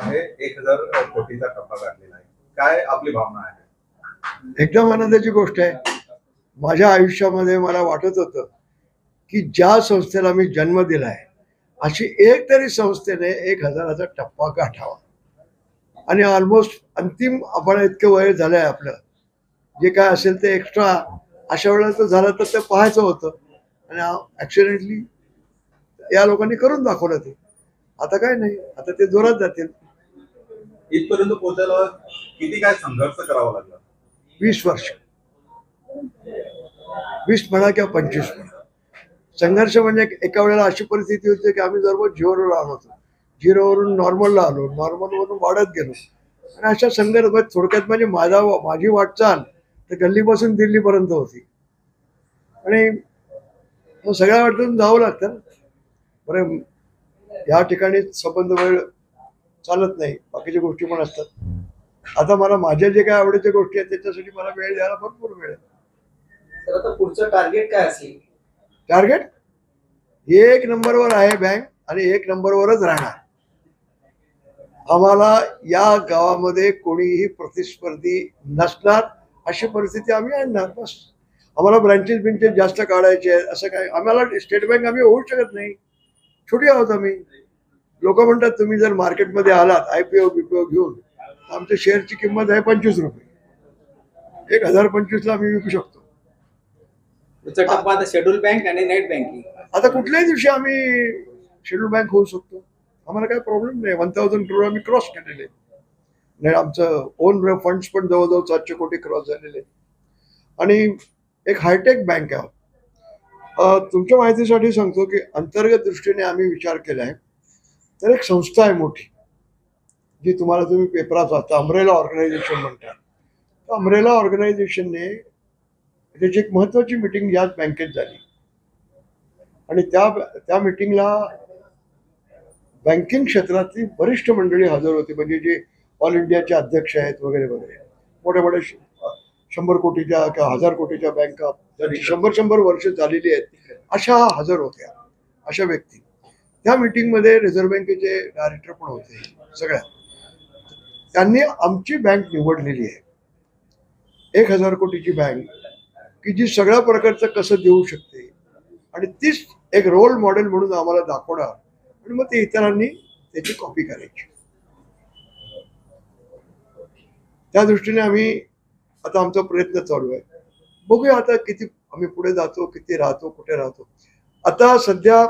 आहे. एक हजार कोटीचा टप्पा काढलेला आहे. काय आपली भावना आहे? एकदम आनंदाची गोष्ट आहे. माझ्या आयुष्यामध्ये मला वाटत होतं की ज्या संस्थेला मी जन्म दिला आहे अशी एक तरी संस्थेने एक हजाराचा टप्पा गाठावा आणि ऑलमोस्ट अंतिम आपण इतकं वय झालं आहे आपलं. जे काय असेल ते एक्स्ट्रा अशा वेळेला तर झालं तर ते पाहायचं होतं. आणि ॲक्सिडेंटली या लोकांनी करून दाखवलं ते. आता काय नाही. आता ते जोरात जातील. इथपर्यंत पोहोचायला किती काय संघर्ष करावा लागला? वीस वर्ष. वीस म्हणा किंवा पंचवीस म्हणा. संघर्ष म्हणजे एका वेळेला अशी परिस्थिती होती की आम्ही जवळ झिरोवर आलो होतो. झिरोवरून नॉर्मलला आलो. नॉर्मलवरून वाढत गेलो. आणि अशा संघर्ष म्हणजे थोडक्यात म्हणजे माझा माझी वाटचाल तर गल्लीपासून दिल्लीपर्यंत होती. आणि मग सगळ्या वाटून जावं लागतं. बरं या ठिकाणी संबंध वेळ चालत नाही. बाकीच्या गोष्टी पण असतात. आता मला माझ्या जे काही आवडीच्या गोष्टी आहेत त्याच्यासाठी मला वेळ द्यायला भरपूर वेळ आहे. आता पुढचं टार्गेट काय असेल? टार्गेट एक नंबरवर आहे बँक आणि एक नंबरवरच राहणार. आम्हाला या गावामध्ये कोणीही प्रतिस्पर्धी नसणार अशी परिस्थिती आम्ही आणणार. बस. आम्हाला ब्रँचेस बिंचेस जास्त काढायचे आहेत असं काय? आम्हाला स्टेट बँक आम्ही होऊ शकत नाही. छोटी आहोत आम्ही. लोक म्हणतात तुम्ही जर मार्केटमध्ये आलात आय पी ओ बीपीओ घेऊन आमच्या शेअरची किंमत आहे पंचवीस रुपये. एक हजार पंचवीसला आम्ही विकू शकतो. शेड्यूल बँक आणि नेट बँकिंग. आता कुठल्याही दिवशी आम्ही शेड्यूल बँक होऊ शकतो. आम्हाला काही प्रॉब्लेम नाही. वन थाउजंड करोड आम्ही क्रॉस केलेले. नाही आमचं ओन फंड्स पण जवळजवळ सातशे कोटी क्रॉस झालेले. आणि एक हायटेक बँक आहे. तुमच्या माहितीसाठी सांगतो की अंतर्गत दृष्टीने आम्ही विचार केला आहे तर एक संस्था आहे मोठी जी तुम्हाला तुम्ही पेपरात वाचता अमरेला ऑर्गनायझेशन म्हणतात. तर अमरेला ऑर्गनायझेशनने त्याची एक महत्वाची मिटिंग याच बँकेत झाली. आणि त्या त्या मिटिंगला बँकिंग क्षेत्रातली वरिष्ठ मंडळी हजर होती म्हणजे जे ऑल इंडियाचे अध्यक्ष आहेत वगैरे वगैरे. मोठ्या मोठ्या शंभर कोटीच्या किंवा हजार कोटीच्या बँका शंभर शंभर वर्ष झालेली आहेत. अशा हजर होत्या अशा व्यक्ती. त्या मिटिंगमध्ये रिझर्व्ह बँकेचे डायरेक्टर पण होते सगळ्या. त्यांनी आमची बँक निवडलेली आहे. एक हजार कोटीची बँक की जी सगळ्या प्रकारचं कसं देऊ शकते. आणि तीच एक रोल मॉडेल म्हणून आम्हाला दाखवणार. आणि मग ते इतरांनी त्याची कॉपी करायची. त्या दृष्टीने आम्ही आता आमचा प्रयत्न चालू आहे. बघूया आता किती आम्ही पुढे जातो किती राहतो कुठे राहतो. आता सध्या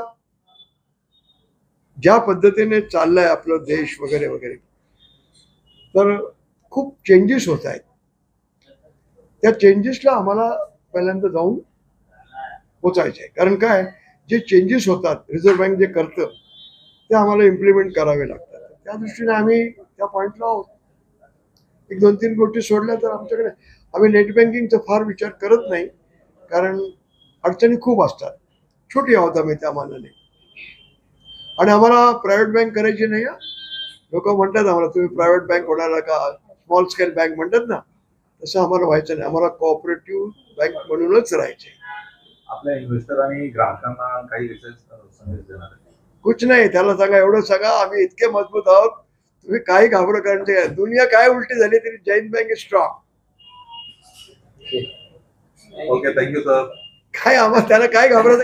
ज्या पद्धतीने चाललाय आपलं देश वगैरे वगैरे तर खूप चेंजेस होत आहेत. त्या चेंजेसला आम्हाला पहिल्यांदा जाऊन पोचायचे आहे कारण काय? जे चेंजेस होतात रिझर्व्ह बँक जे करतं ते आम्हाला इम्प्लिमेंट करावे लागतात. त्या दृष्टीने आम्ही त्या पॉईंटला आहोत. एक दोन तीन गोष्टी सोडल्या तर आमच्याकडे आम्ही नेट बँकिंगचा फार विचार करत नाही. कारण अडचणी खूप असतात. छोटी आहोत आम्ही त्या मानाने. आणि आम्हाला प्रायव्हेट बँक करायची नाही लोक म्हणतात आम्हाला तुम्ही प्रायव्हेट बँक होणार का? स्मॉल स्केल बँक म्हणतात ना. तसं आम्हाला व्हायचं नाही. आम्हाला कोऑपरेटिव्ह बँक म्हणूनच राहायचे. आपल्या इन्व्हेस्टर आणि ग्राहकांना काही विशेष संदेश देणार कुछ नाही. त्याला सांगा एवढं सांगा आम्ही इतके मजबूत आहोत. तुम्ही काही घाबरू कारण ते दुनिया काय उलटी झाली तरी Jain bank is strong okay thank you sir काय आम्हाला त्याला काय घाबरायचं?